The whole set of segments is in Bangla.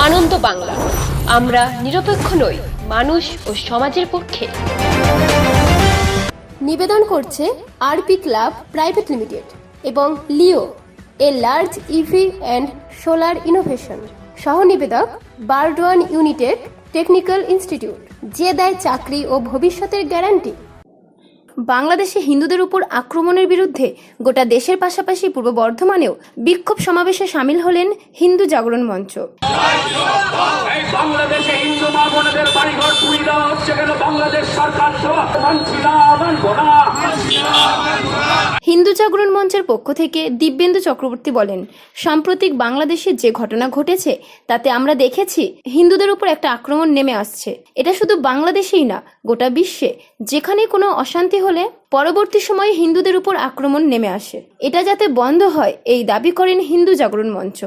আনন্দ বাংলা। আমরা নিরপেক্ষ নই, মানুষ ও সমাজের পক্ষে। নিবেদন করছে আরপি ক্লাব প্রাইভেট লিমিটেড এবং Leo, a large EV and solar innovation. সহ নিবেদক বারডোয়ান ইউনিটেড টেকনিক্যাল ইনস্টিটিউট, যে দেয় চাকরি ও ভবিষ্যতের গ্যারান্টি। বাংলাদেশে হিন্দুদের উপর আক্রমণের বিরুদ্ধে গোটা দেশের পাশাপাশি পূর্ব বর্ধমানেও বিক্ষোভ সমাবেশে সামিল হলেন হিন্দু জাগরণ মঞ্চ। বাংলাদেশে হিন্দু মা বোনদের বাড়িঘর তুই দেওয়া হচ্ছে কেন? বাংলাদেশ সরকার দেওয়া মানছি না, মানব না। জাগরণ মঞ্চের পক্ষ থেকে দিব্যেন্দু চক্রবর্তী বলেন, সাম্প্রতিক বাংলাদেশে যে ঘটনা ঘটেছে, তাতে আমরা দেখেছি হিন্দুদের উপর একটা আক্রমণ নেমে আসছে। এটা শুধু বাংলাদেশেই না, গোটা বিশ্বে। যেখানে কোনো অশান্তি হলে পরবর্তী সময়ে হিন্দুদের উপর আক্রমণ নেমে আসে। এটা যাতে বন্ধ হয়, এই দাবি করেন হিন্দু জাগরণ মঞ্চ।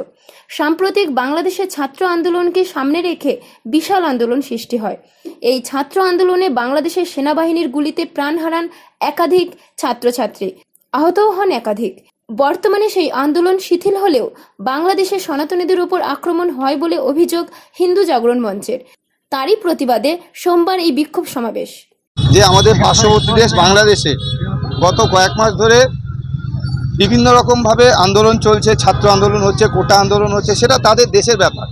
সাম্প্রতিক বাংলাদেশের ছাত্র আন্দোলনকে সামনে রেখে বিশাল আন্দোলন সৃষ্টি হয়। এই ছাত্র আন্দোলনে বাংলাদেশের সেনাবাহিনীর গুলিতে প্রাণ হারান একাধিক ছাত্রছাত্রী। আহতও হন একাধিক। বর্তমানে সেই আন্দোলন শিথিল হলেও বাংলাদেশের সনাতনীদের উপর আক্রমণ হয় বলে অভিযোগ হিন্দু জাগরণ মঞ্চের। তারই প্রতিবাদে সোমবার এই বিক্ষোভ সমাবেশ। যে আমাদের পার্শ্ববর্তী দেশ বাংলাদেশে গত কয়েক মাস ধরে বিভিন্ন রকমভাবে আন্দোলন চলছে, ছাত্র আন্দোলন হচ্ছে, কোটা আন্দোলন হচ্ছে, সেটা তাদের দেশের ব্যাপার।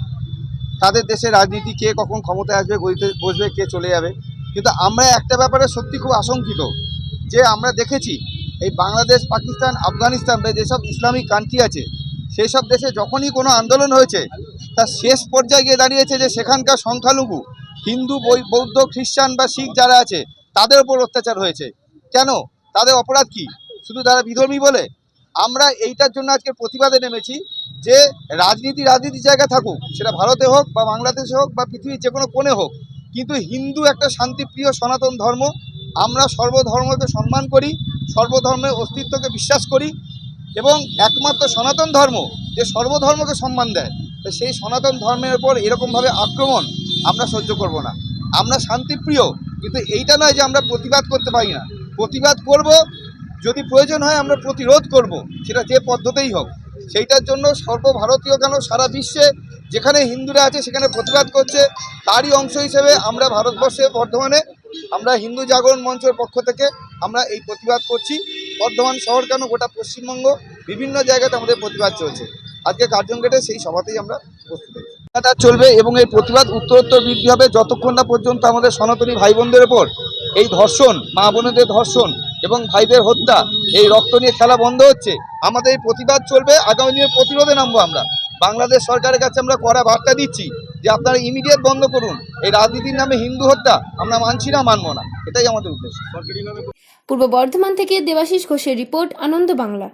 তাদের দেশের রাজনীতি, কে কখন ক্ষমতায় আসবে বসবে, কে চলে যাবে। কিন্তু আমরা একটা ব্যাপারে সত্যি খুব আশঙ্কিত। যে আমরা দেখেছি এই বাংলাদেশ, পাকিস্তান, আফগানিস্তান বা যেসব ইসলামিক কান্ট্রি আছে সেই সব দেশে যখনই কোনো আন্দোলন হয়েছে, তার শেষ পর্যায়ে গিয়ে দাঁড়িয়েছে যে সেখানকার সংখ্যালঘু, হিন্দু বৌদ্ধ, খ্রিস্টান বা শিখ যারা আছে, তাদের উপর অত্যাচার হয়েছে। কেন? তাদের অপরাধ কি? শুধু তারা বিধর্মী বলে? আমরা এইটার জন্য আজকে প্রতিবাদে নেমেছি যে রাজনীতি রাজনীতির জায়গা থাকুক, সেটা ভারতে হোক বা বাংলাদেশে হোক বা পৃথিবীর যে কোনো কোণে হোক, কিন্তু হিন্দু একটা শান্তিপ্রিয় সনাতন ধর্ম, আমরা সর্বধর্মকে সম্মান করি সর্বধর্মের অস্তিত্বকে বিশ্বাস করি এবং একমাত্র সনাতন ধর্ম যে সর্বধর্মকে সম্মান দেয়, তো সেই সনাতন ধর্মের উপর এরকমভাবে আক্রমণ আমরা সহ্য করব না। আমরা শান্তিপ্রিয়, কিন্তু এইটা নয় যে আমরা প্রতিবাদ করতে পারি না। প্রতিবাদ করব, যদি প্রয়োজন হয় আমরা প্রতিরোধ করব, সেটা যে পদ্ধতিই হোক। সেইটার জন্য সর্বভারতীয় কেন সারা বিশ্বে যেখানে হিন্দুরা আছে সেখানে প্রতিবাদ করছে, তারই অংশ হিসেবে আমরা ভারতবর্ষে বর্ধমানে আমরা হিন্দু জাগরণ মঞ্চের পক্ষ থেকে আমরা এই প্রতিবাদ করছি। বর্ধমান শহর কেন, গোটা পশ্চিমবঙ্গ, বিভিন্ন জায়গাতে আমাদের প্রতিবাদ চলছে। আজকে কার্জন গেটে সেই সভাতেই আমরা উপস্থিত চলবে এবং এই প্রতিবাদ উত্তরোত্তর বৃদ্ধি হবে যতক্ষণ না পর্যন্ত আমাদের সনাতনী ভাই বোনদের ওপর এই ধর্ষণ, মা বোনেদের ধর্ষণ এবং ভাইদের হত্যা, এই রক্ত নিয়ে খেলা বন্ধ হচ্ছে। আমাদের এই প্রতিবাদ চলবে, আগামী দিনের প্রতিরোধে নামবো আমরা। বাংলাদেশ সরকারের কাছে আমরা কড়া বার্তা দিচ্ছি। যে আপনারা ইমিডিয়েট বন্ধ করুন। এই রাজনীতির নামে হিন্দু হত্যা আমরা মানছি না মানবো না। এটাই আমাদের উদ্দেশ্য। পূর্ব বর্ধমান থেকে দেবাশিস ঘোষের রিপোর্ট আনন্দ বাংলা।